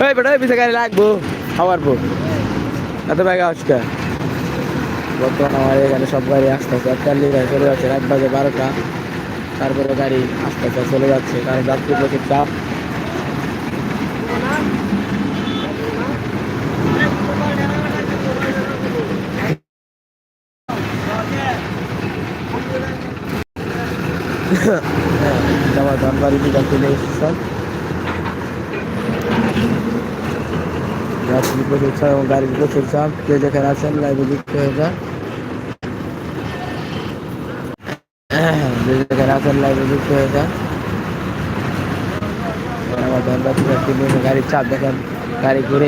এই বেটা পিছে গাড়ি লাগবো খাওয়ারবো এত ব্যাগে আজকে বর্তমানে আমার এখানে সব গাড়ি আসতে আসতে একটা লিগায় চলে যাচ্ছে, রাত বাজে বারোটা। তারপরে গাড়ি আস্তে আস্তে চলে যাচ্ছে। কারণ যাত্রী প্রচুর চাপ। আমার ধনবাড়ি বিকাল চলে এসেছেন যাত্রী প্রচুর চাপ এবং গাড়ির প্রচুর চাপ যে। যেখানে আছেন লাইভে যুক্ত হয়ে যান যে যেখানে আছেন লাইভে যুক্ত হয়ে যান চাপ দেখেন গাড়ি ঘুরে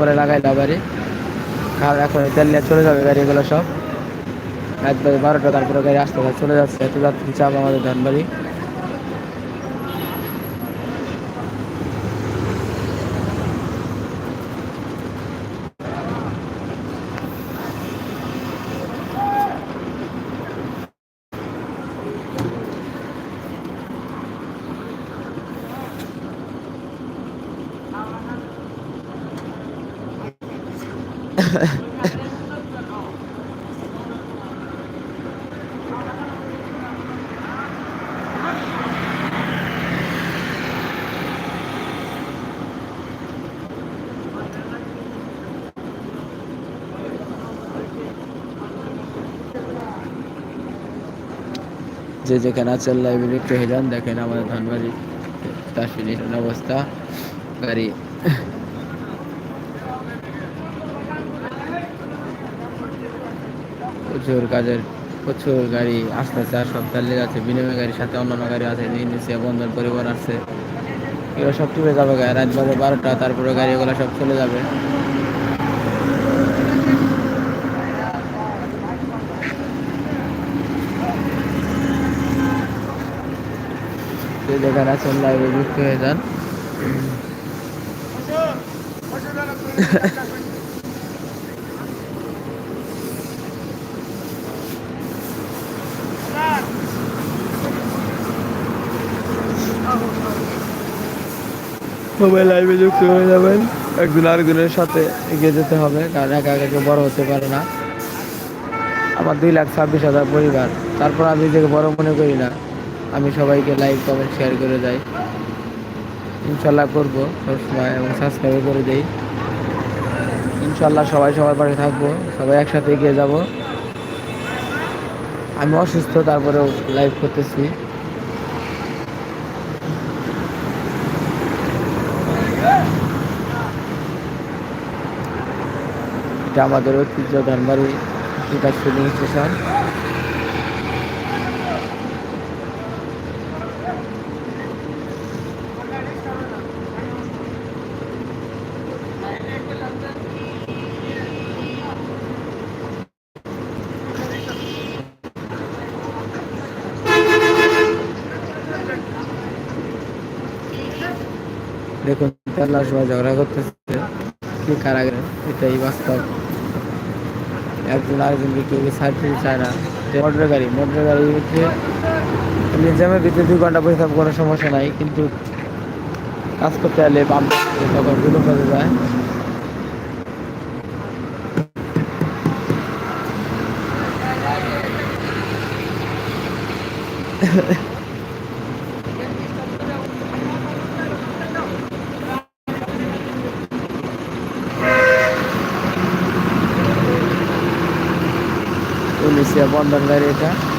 করে লাগাই এখন তেল নিয়ে চলে যাবে গাড়িগুলো সব বারোটা তারপরে গাড়ি আসতে আসতে চলে যাচ্ছে যাত্রী চাপ আমাদের ধানবাড়ি যে যেখানে আছেন যুক্ত হয়ে যান দেখেন, আমাদের ধানবাড়ি তার ফিনিশন অবস্থা। গাড়ি। প্রচুর কাজের, প্রচুর গাড়ি আস্তে আস্তে আর সব চালিয়ে যাচ্ছে। বিনিময় গাড়ির সাথে অন্যান্য গাড়ি আছে ইন্ডিসিয়া বন্ধন পরিবহন আছে। এগুলো সব টুরে যাবে গাড়ি রাত বাজে বারোটা, তারপরে গাড়ি এগুলো সব চলে যাবে। যে যেখানে আছেন লাইভে যুক্ত হয়ে যান। সবাই লাইভে যুক্ত হয়ে যাবেন। একজন আরেকজনের সাথে এগিয়ে যেতে হবে, কারণ একা একা বড় হতে পারে না। আমার দুই লাখ ছাব্বিশ হাজার পরিবার, তারপর আমি নিজেকে বড় মনে করি না। আমি সবাইকে লাইক কমেন্ট শেয়ার করে যাই ইনশাল্লাহ করব সবসময় এবং সাবস্ক্রাইব করে দেই। ইনশাল্লাহ সবাই সবার পাশে থাকব, সবাই একসাথে এগিয়ে যাব। আমি অসুস্থ, তারপরেও লাইভ করতেছি। এটা আমাদের ঐতিহ্য ধানবাড়ি ফিলিং স্টেশন সবাই ঝগড়া করতেছে। কি কারাগার? এটাই বাস্তব। একজন আরেকজনকে কেউ সাইড চায় না? মোটর গাড়ি। মোটর গাড়ি হচ্ছে, নিজামের দুই ঘণ্টা বসে কোনো সমস্যা নাই, কিন্তু কাজ করতে গেলে পাম্প তখন যায়। পুলিশিয়া বন্ধন গাড়ি এটা এখানে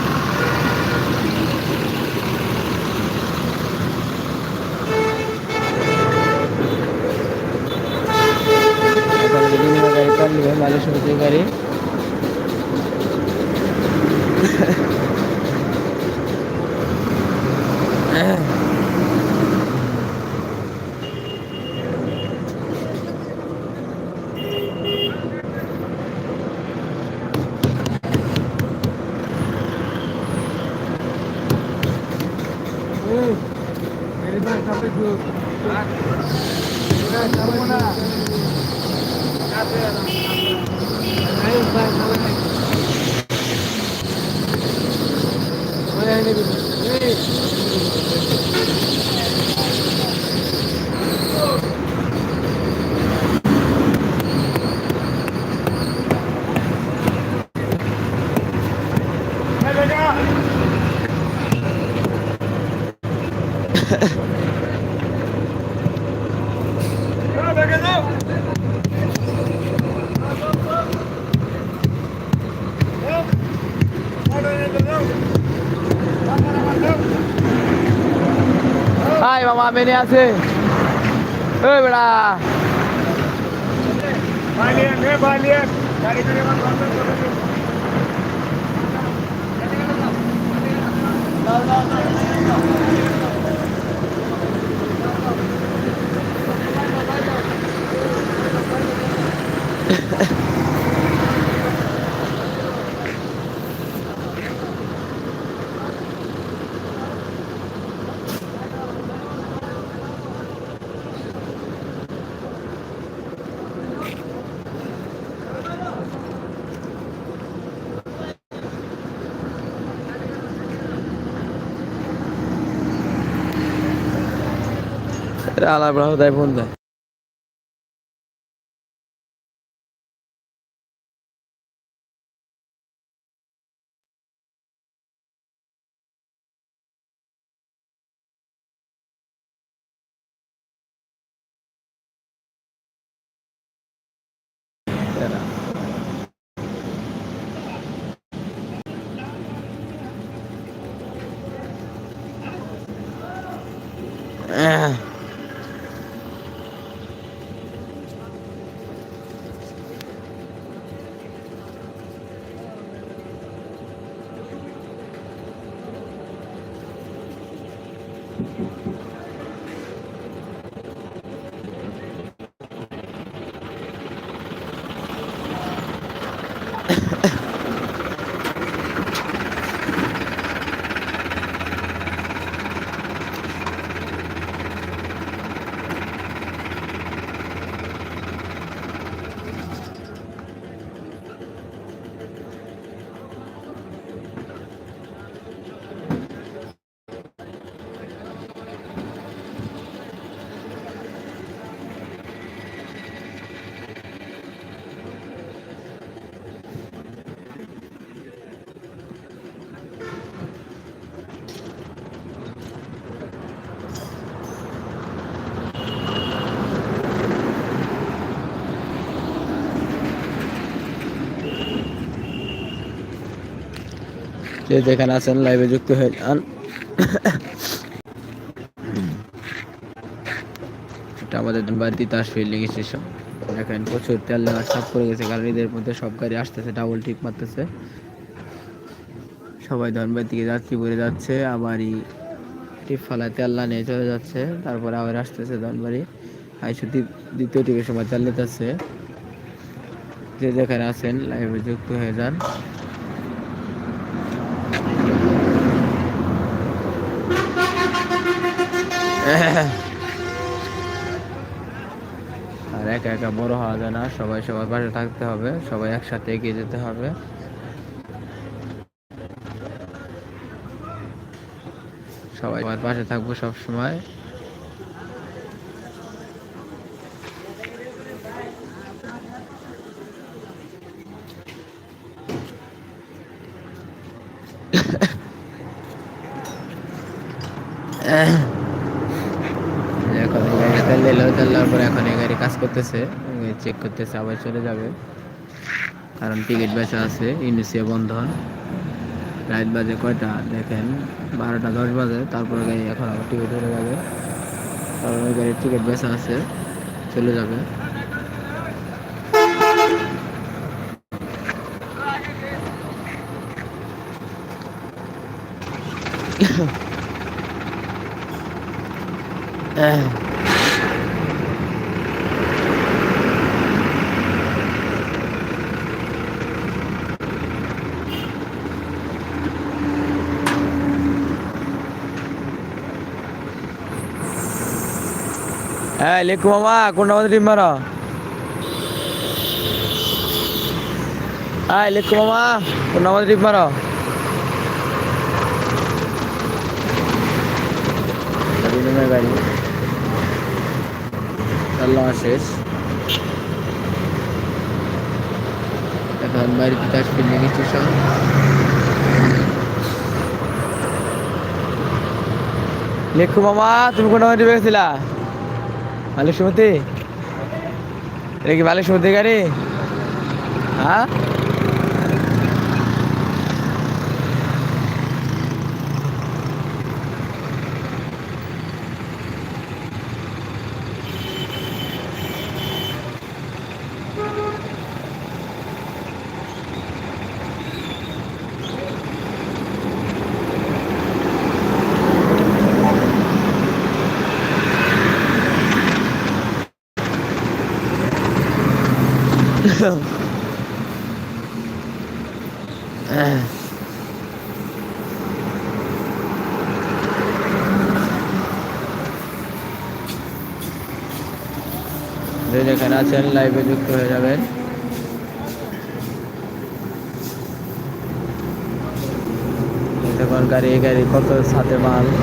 না হাই মামা মেনে আছে ওই বেড়া আলা বেড়া দেয় ফোন দেয়। আহ যে যেখানে আছেন লাইভে যুক্ত হয়ে যান। এটা আমাদের বাড়িতে তাস ফিল্ডিং স্টেশন দেখেন, প্রচুর তেল নেওয়া সব করে গেছে। কারণ ঈদের মধ্যে সব গাড়ি আসতেছে ডাবল ঠিক মারতেছে। সবাই ধনবাড়ি দিকে যাত্রী ভরে যাচ্ছে আবারই টিপ ফালায় তেল নিয়ে চলে যাচ্ছে। তারপরে আবার আসতেছে ধনবাড়ি। আইসো দ্বিতীয় টিপের সময় তেল নিতেছে। যে যেখানে আছেন লাইভে যুক্ত হয়ে যান। আর একা একা বড় হওয়া যায় না। সবাই সবার পাশে থাকতে হবে। সবাই একসাথে এগিয়ে যেতে হবে। সবাই সবার পাশে থাকব সব সময় এখন এই গাড়ি তেল দিল তেল দেওয়ার পরে এখন এই গাড়ি কাজ করতেছে চেক করতেছে, আবার চলে যাবে। কারণ টিকিট বেচা আছে ইন্ডোসিয়া বন্ধন। রাত বাজে কয়টা? দেখেন, বারোটা, দশ বাজে। তারপরে গাড়ি এখন আবার টিকিট ধরে যাবে। কারণ ওই গাড়ির টিকিট বেচা আছে, চলে যাবে। হ্যাঁ লেখু মামা কোনটা আমাদের টিম মারা? হ্যাঁ লেখু মামা কোনটা আমাদের টিম মারা? গাড়ি শেষ। এখন বাড়িতে তাস ফিল্ডিং স্টেশন লেখু মামা তুমি কোনটা মাটি পেয়েছিলা মালিক সুমতি? এটা কি ভালো সুমতি গাড়ি? হ্যাঁ? যে যেখানে আছেন লাইভে যুক্ত হয়ে যাবেন। দেখুন গাড়ি গাড়ি কত সাথে মাল।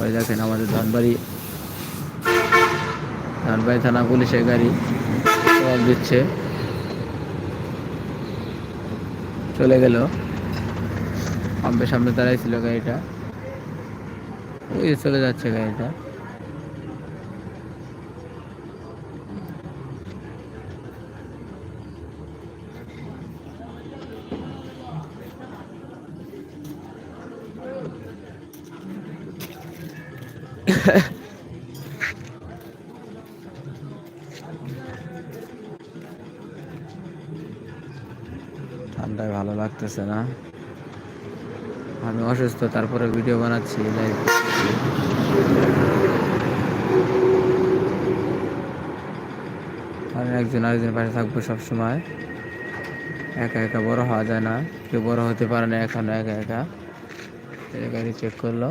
ওই দেখেন আমাদের ধনবাড়ি। ধনবাড়ি থানা পুলিশের গাড়ি জবাব দিচ্ছে। চলে গেল। পাম্পের সামনে দাঁড়াই ছিল গাড়িটা। ওই চলে যাচ্ছে গাড়িটা। ঠান্ডায় ভালো লাগতেছে না। আমি অসুস্থ, তারপরে ভিডিও বানাচ্ছি লাইভ আমি একজন আরেকজন পাশে থাকব সবসময়। একা একা বড় হওয়া যায় না। কেউ বড় হতে পারে না, এখনও একা একা। গাড়ি চেক করল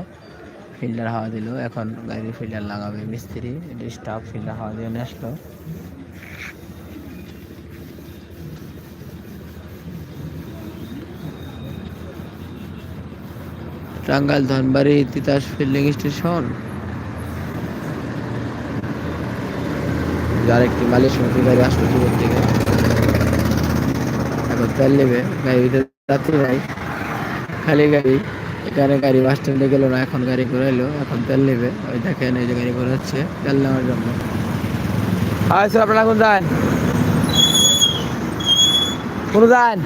ফিল্টার হাওয়া দিল, এখন গাড়ি ফিল্টার লাগাবে। মিস্ত্রি স্টাফ ফিল্টার হাওয়া দিয়ে নিয়ে আসলো। Tangail Dhanbari Titas fielding station. যার একটি সমিতি গাড়ি আসলো দূর থেকে এখন তেল নেবে। গাড়িতে যাত্রী নাই। খালি গাড়ি। এখানে গাড়ি বাস স্ট্যান্ডে গেল না, এখন গাড়ি করে এলো এখন তেল নেবে। ওই দেখেন, এই যে গাড়ি করে হচ্ছে তেল নেওয়ার জন্য। আচ্ছা আপনারা কোন যান। কোন যান?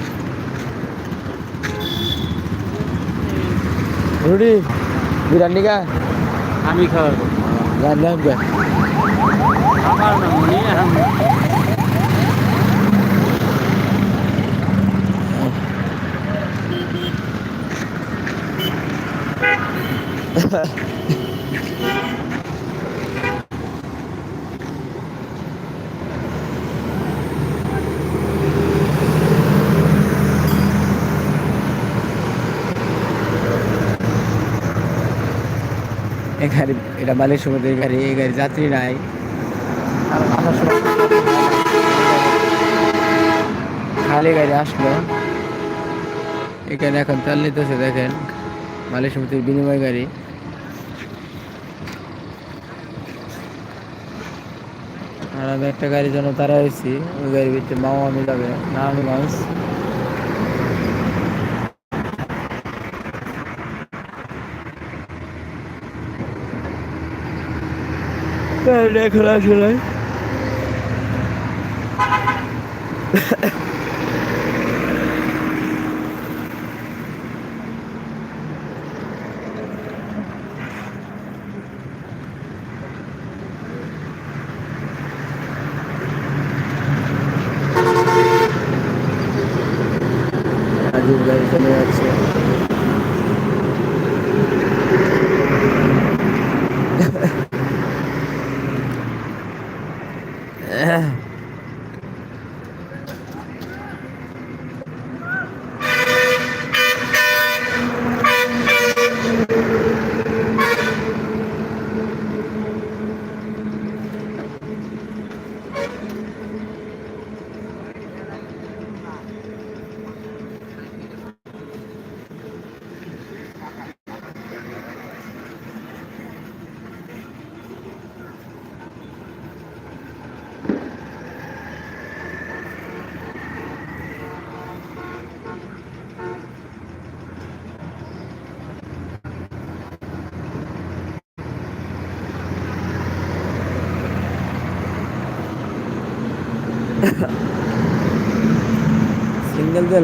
রুটি? বিরিয়ানি কা? আমি খাওয়াবো যান যান কে? আমার না আমি। এই গাড়ি, এটা মালিক সমিতির গাড়ি, এই গাড়ি যাত্রী নাই। খালি গাড়ি আসলো। এখানে এখন তেল নিতেছে, দেখেন। মালিক সমিতির বিনিময় গাড়ি। আর আমি একটা গাড়ির জন্য তারা হয়েছি, ওই গাড়ির ভিতরে মামা আমি যাবে নারায়ণগঞ্জ এখন আসলে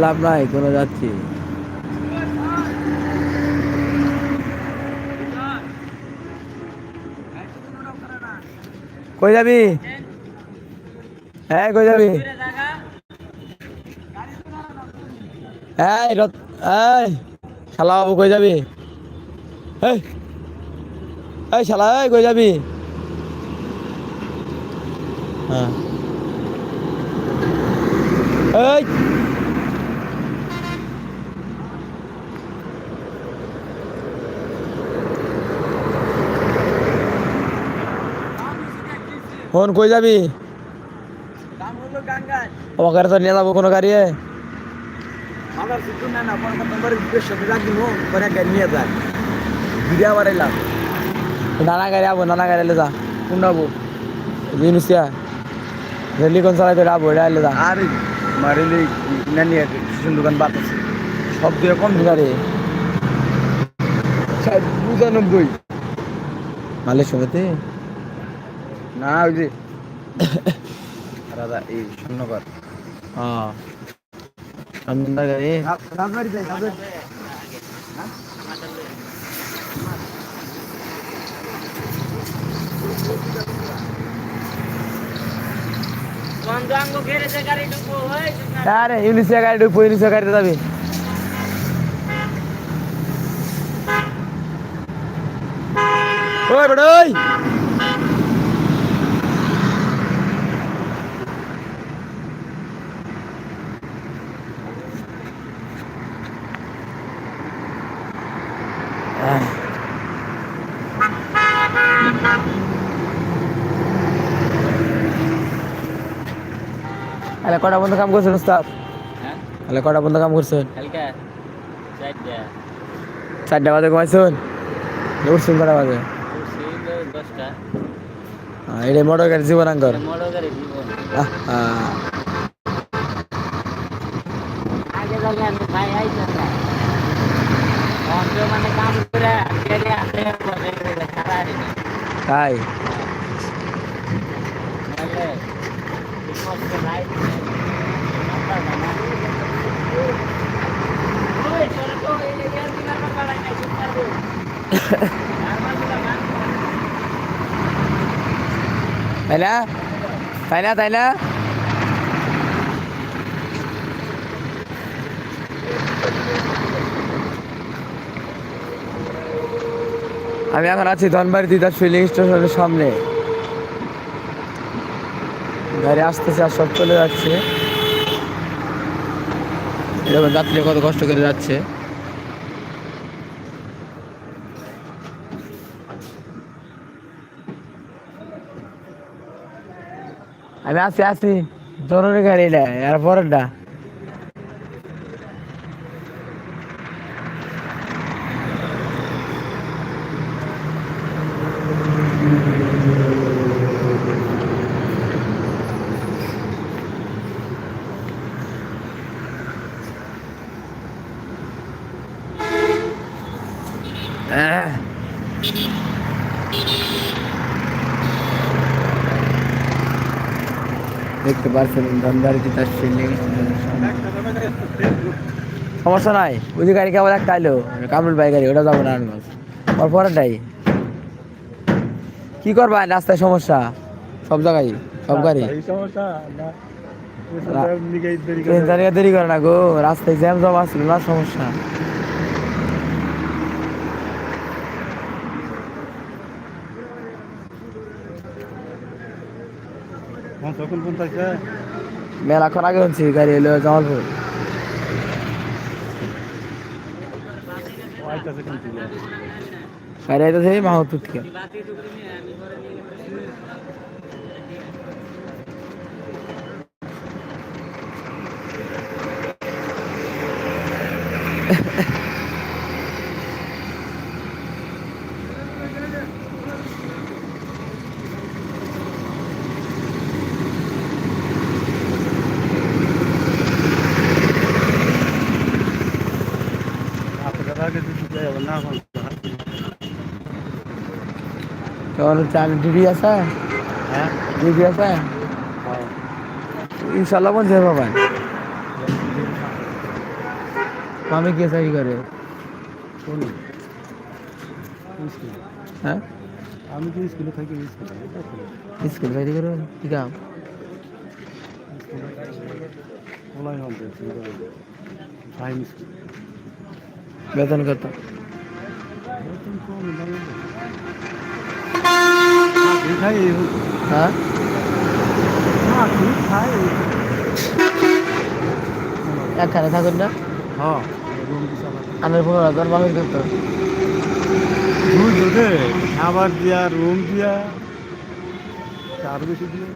লাভ নাই, কোনো যাচ্ছি কই যাবি? হ্যাঁ কই যাবি? এই, রত, এই, শালা বাবু, কই যাবি? এই এই, শালা, এই, কই যাবি? হ্যাঁ। এই ফোন কই যাবি? আমাকে তো নিয়ে যাব কোনো গাড়ি নানা গাড়ি আবো নানা গাড়ি যা কোন যাব জিনিসিয়া রেলি কোন চালাই তোর আবো এটা যা। আর মারিলে নানি স্টেশন দোকান বাদ আছে। সব দিয়ে কম গাড়ি। পঁচানব্বই মালের সময়তে না ওই যে রাজা এই স্বর্ণকর। হ্যাঁ। আরে ইউনিসিয়া গাড়ি ঢুকবো ইউনিসিয়া গাড়িতে যাবি। ওই! আরে কটা বন্ধ কাম করছেন উস্তাদ? তাহলে কটা বন্ধ কাম করছেন? চারটা। বাজে ঘুমাইছেন? উঠছেন কটা বাজে? হ্যাঁ, এটা মোটর গাড়ি জীবনাঙ্কর মানে তাই? তাই না তাই না তাই না আমি এখন আছি ধনবাড়ি দিদার ফিলিং স্টেশনের সামনে। গাড়ি আসতেছে আর সব চলে যাচ্ছে। এরকম যাত্রী কত কষ্ট করে যাচ্ছে। আমি আসি আসি। জরুরি গাড়িটা এর পরেরটা। তার ফিল্ডিং সমস্যা নাই। ওই যে গাড়ি কেবল একটা আইলো কামরুল ভাই গাড়ি ওটা যাব না আনবাস ওর পরেরটাই কি করবা রাস্তায় সমস্যা? সব জায়গায় সব গাড়ি। দেরি করে। না গো রাস্তায় জ্যাম জমা ছিল না সমস্যা। তখন কোন থাকছে। মেলাক্ষণ আগে হচ্ছে গাড়ি এলো জামালপুর। গাড়ি আইতেছে মাহতুর থেকে আপনার আগে দিতে যাই না এখন কেমন চাল ডিবি আছে হ্যাঁ ডিবি আছে ইনশাল্লাহ মন যাবে পাবেন মামি কে চাকরি করে হ্যাঁ আমি তো স্কুলে থাকি স্কুলে স্কুল চাকরি করে কি কাম ওলাই হল টাইম স্কুল বেতন কত খাই হ্যাঁ একখানে থাকুন না। হাজার মামির কত দুধ ওঠে খাবার দিয়া রুম দিয়া চার বেশি দিয়ে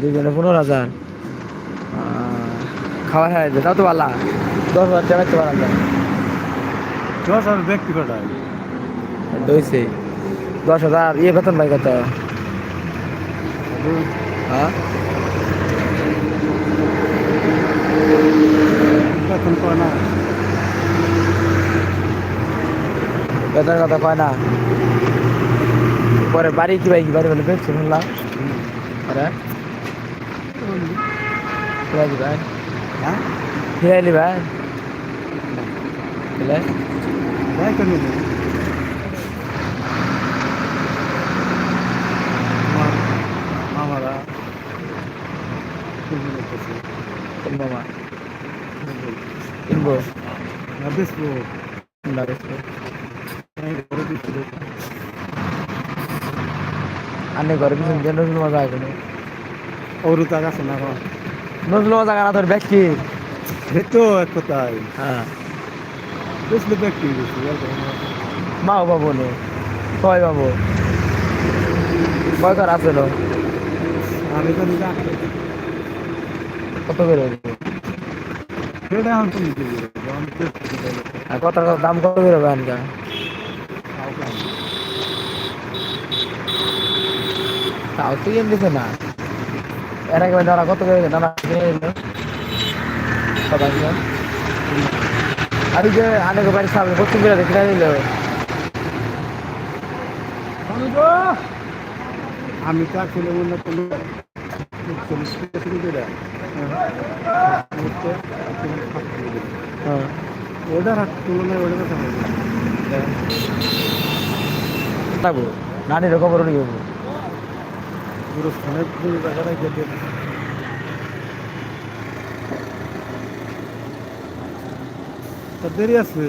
দুজনে পনেরো হাজার খাওয়া হ্যাঁ তাও তো ভালো দশ হাজার টাকা তো ভালো যায় দশ হাজার ব্যক্তি কটায় দইছে দশ হাজার ইয়ে বেতন ভাই কত? হ্যাঁ? বেতন কয় না? বেতন কথা কয় না? পরে বাড়ি কি ভাই কি বাড়ি বলে বেরছে শুনলাম। আরে কোথায় কি ভাই। হ্যাঁ? ফিরাইলি ভাই। ফিরে যাই তো নিলে আমার মামারা কোন মামা কিনবো না বেসবো না বেচবো ঘরে দিচ্ছিল আনে ঘরে পিছন দিয়ে নজরুল মজা আছে ওরও তাক আছে না এখন নজরুল মজা গানা তোর ব্যাগ কি? তো এক কথাই হ্যাঁ। ব্যক্তি বেশি মাও বাবু নে। কয় বাবু কয় কর আছে আমি তো কত করে? সেটা আমি কত কত দাম কত তাও তুই এম দিছে না। এর আগে দাঁড়া কত করে দাঁড়া আর যে আনে বাড়ির সামনে পশ্চিম নিল। আমি তো আসলে মনে চল্লিশ টাকা শুরু করে হ্যাঁ ওটার হাত তুলনায় ওটার কথা থাকব নানির খবর নিয়ে যাব। পুরো ফোনের পুরো টাকাটাই দেরি আছে?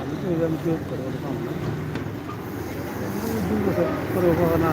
আমি তো এই আমি তো করে বলতাম না। দুই বছর করে পাবো না।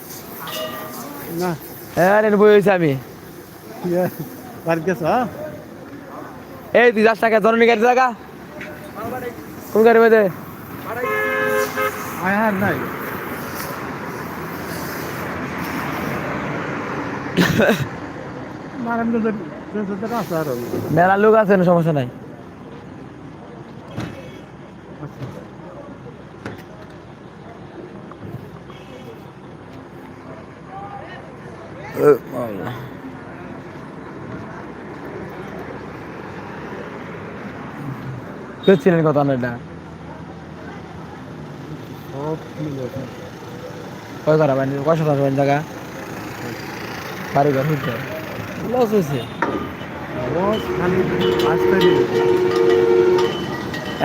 হ্যাঁ বই হয়েছে আমি ইয়ে, বাড়িতে গেছো হ্যাঁ এই তুই যাস টাকা জননী গাড়ি কোন গাড়ি মধ্যে নাই মেলা লোক আছে সমস্যা নাই করছিলেন কত এটা? কয় করা মানে কয় শতাংশ মানে জায়গা? বাড়ি ঘর হইতে লস হয়েছে।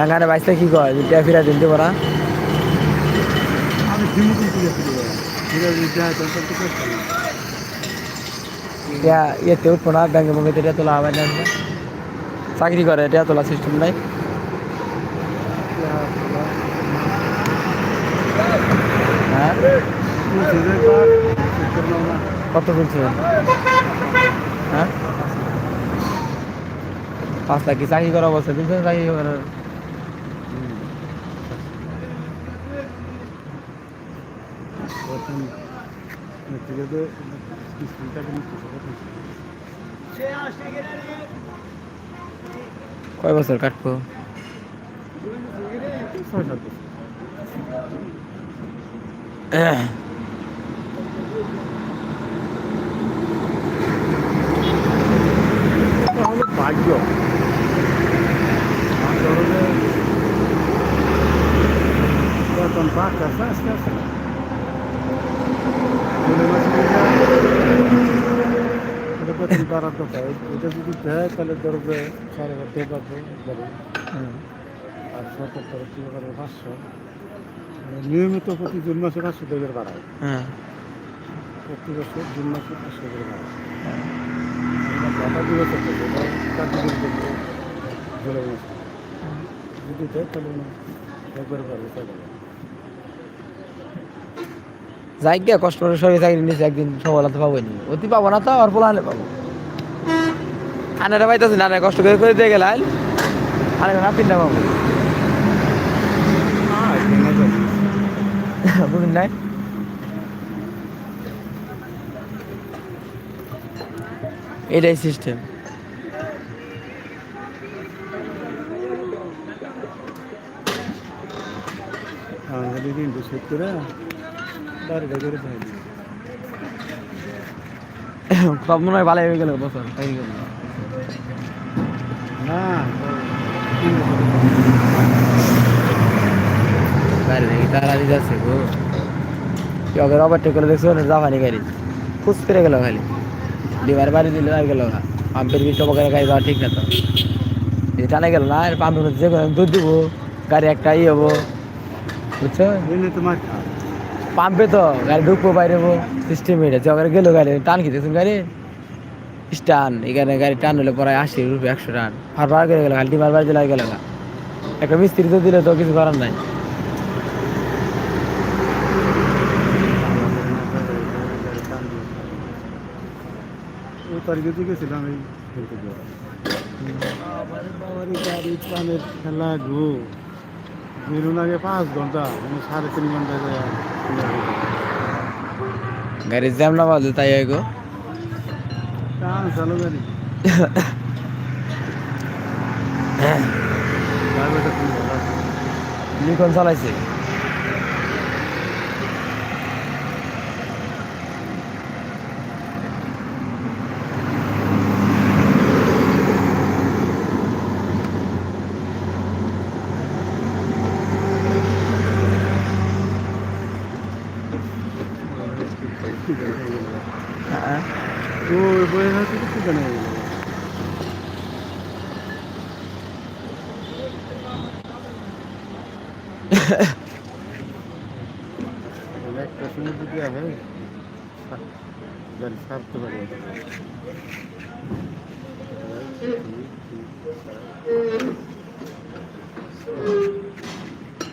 এখানে বাইসটা কি কয়? টিয়া ফিরা দিন দেবো না। আমি ঝিমুকুন তুলে ফিরে ফিরে দিতে হয় তখন তো করতে না টিয়া ইয়েতে উঠবো না ব্যাংকে ব্যাংকে টিয়া তোলা হবে না চাকরি করে টিয়া তোলা সিস্টেম নাই হ্যাঁ কত বলছিলেন হ্যাঁ পাঁচ লাখ কি চাকরি করা অবস্থা দিচ্ছেন চাকরি করার কয় বছর কাটবো ছয় সাত বছর ভাগ্য আর ধরো যে বেতন পাচ্ছে আস্তে আস্তে মনে মাসে এটা যদি দেয় তাহলে ধরো যে সাড়ে ধরো আর সরকার তরফ থেকে পাঁচশো। মানে নিয়মিত প্রতি জুন মাসে পাঁচশো টাকার বাড়ায়। হ্যাঁ। প্রতি বছর জুন মাসে পাঁচশো করে বাড়ায়। যদি দেয় তাহলে তাহলে যাই গিয়া কষ্ট করে সরকারি চাকরি নিয়েছে একদিন সফলতা পাবো নি। অতি পাবো না তো আর পোলাহানে পাবো। আনারে পাইতেছি না কষ্ট করে করে দিয়ে গেলাম আরে না তিনটা পাবো। বুঝুন নাই? এটাই সিস্টেম ভালো হয়ে গেল বছর হয়ে গেল না গাড়ি দেখি তারা দিতে আছে গো ওকে রবারটা করে দেখছ না জাপানি গাড়ি? খুশ করে গেল খালি। ডিমার বাড়ি দিলে আর গেল না। পাম্পের বিট টপকের গাড়ি যাওয়া ঠিক না তো। এই টানে গেল না আর পাম্পের মধ্যে যে কোনো দুধ দিব গাড়ি একটা ই হব। বুঝছ? এমনি তো মাছ খায় পাম্পে তো গাড়ি ঢুকবো বাইরে সিস্টেম এটা। যে গেল গাড়ি টান কি দেখুন গাড়ি? স্টান এখানে গাড়ি টান হলে পরে আশি রুপে একশো টান। আর বার করে গেল ডিমার বাড়ি দিলে গেল না। একটা মিস্ত্রি তো দিলে তো কিছু করার নাই। তারিখে গেছিলাম এই খেলা গো বেরোন আগে পাঁচ ঘণ্টা সাড়ে তিন ঘণ্টা গাড়ির জ্যাম না বাজে তাই গো। লিখন চালাইছে?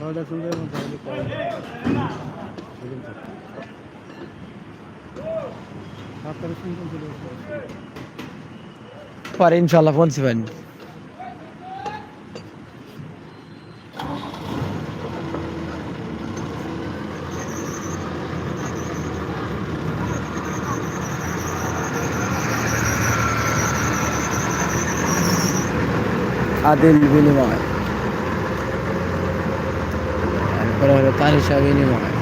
Olha, kılıyor mu? Ölüm taktı. Arkadaşım da kılıyor. Para inşallah konuşuyor. Adil বিনিময় তারপরে হলো তারিশা বিনিময়